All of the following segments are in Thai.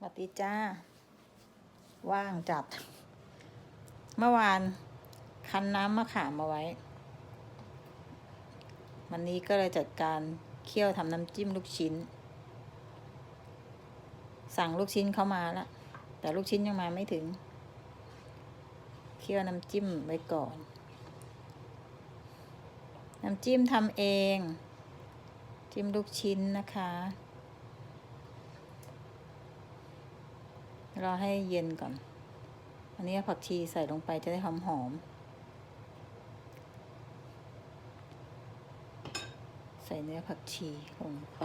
สวัสดีจ้า ว่างจัด เมื่อวาน คั้นน้ำมะขามมาไว้ วันนี้ก็เลยจัดการเคี่ยวทำน้ำจิ้มลูกชิ้น สั่งลูกชิ้นเข้ามาล้วแต่ลูกชิ้นยังมาไม่ถึง เคี่ยวน้ำจิ้มไว้ก่อน น้ำจิ้มทำเอง จิ้มลูกชิ้นนะคะ รอให้เย็นก่อน อันนี้ผักชีใส่ลงไปจะได้หอมหอม ใส่เนื้อผักชีลงไป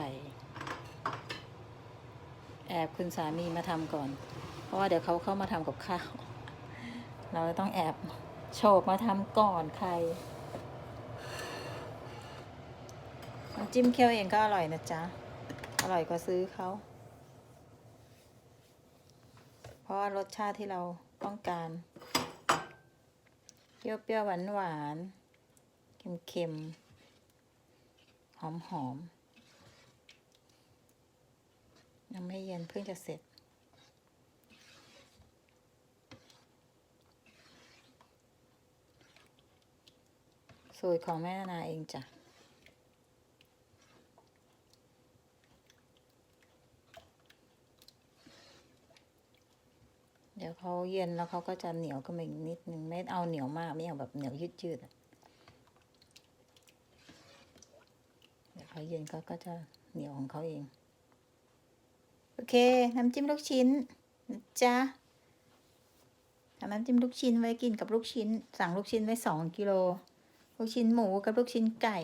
แอบคุณสามีมาทำก่อน เพราะว่าเดี๋ยวเขาเข้ามาทำกับข้าว เราต้องแอบโฉบมาทำก่อนใครน้ำจิ้มเคี่ยวเองก็อร่อยนะจ๊ะ อร่อยกว่าซื้อเขา เพ ราะว่ารสชาติที่เราต้องการเปรี้ยวๆหวานๆเค็มๆหอมๆยังไม่เย็นเพิ่งจะเสร็จ สูตรของแม่นาเองจ้ะ ดี๋ยวเขาเย็นแล้วเขาก็จะเหนียวก็มาอีกนิดนึงไม่เอาเหนียวมากไม่เอาแบบเหนียวยืดๆอะเดี๋ยวเขาเย็นเขาก็จะเหนียวของเขาเอง โอเคน้ำจิ้มลูกชิ้นนะจ๊ะทำน้ำจิ้มลูกชิ้นไว้กินกับลูกชิ้น สั่งลูกชิ้นไว้สองกิโลลูกชิ้นหมูกับลูกชิ้นไก่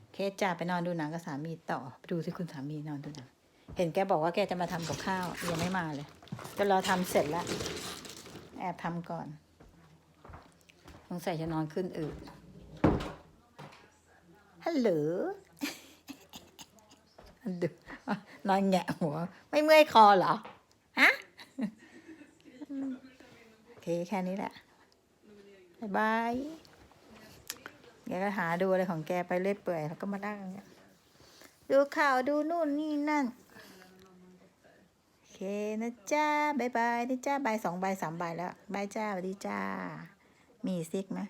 โอเคจ้าไปนอนดูหนังกับสามีต่อไปดูสิคุณสามีนอนดูหนังเห็นแกบอกว่าแกจะมาทำกับข้าวยังไม่มาเลย เดี๋ยวรอทำเสร็จแล้วแอบทำก่อนสงสัยจะนอนขึ้นอืดฮัลโหลดูนอนแงะหัว ไม่เมื่อยคอเหรอ ฮะ โอเค แค่นี้แหละบายบายแกก็หาดูอะไรของแกไปเรื่อยเปื่อย แล้วก็มานั่งดูข่าวดูนู่นนี่นั่น เคนะจ้าบายบายนะจ้าบายสองบายสามบายแล้วบายจ้าสวัสดีจ้า มีซิกไหม